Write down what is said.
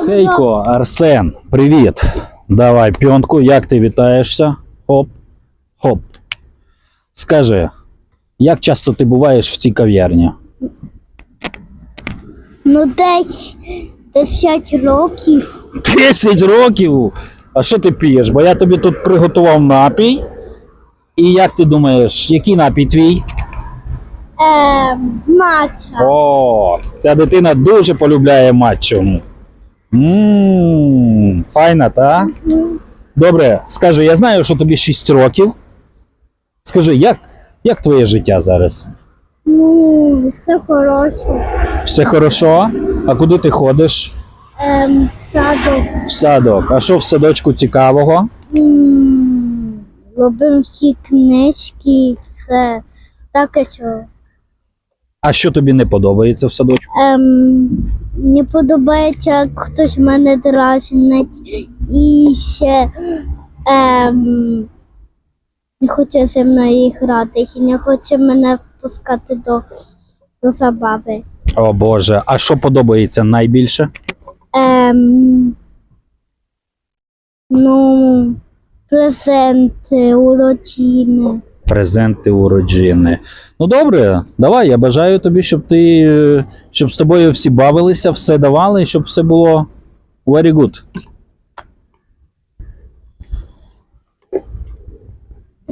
Хейко, Арсен, привіт. Давай п'янку, як ти вітаєшся? Хоп, хоп. Скажи, як часто ти буваєш в цій кав'ярні? Ну, десь 10 років. 10 років. А що ти п'єш? Бо я тобі тут приготував напій. І як ти думаєш, який напій твій? Ем, матча. О, ця дитина дуже полюбляє матчу. Ммм, файна, та? Добре, скажи, я знаю, що тобі 6 років. Скажи, як, як твоє життя зараз? Ну, все хороше. Все хорошо? А куди ти ходиш? Ем, садок. В садок. А що в садочку цікавого? М, Робимо всі книжки, все. Таке що. А що тобі не подобається в садочку? Ем, мені подобається, як хтось мене дражнить і ще ем, не хоче зі мною грати і не хоче мене впускати до, до забави. О Боже, а що подобається найбільше? Ем, ну, презенти, урочини. Презенти у родини. Ну добре, давай. Я бажаю тобі, щоб ти е, щоб з тобою всі бавилися, все давали, щоб все було very good.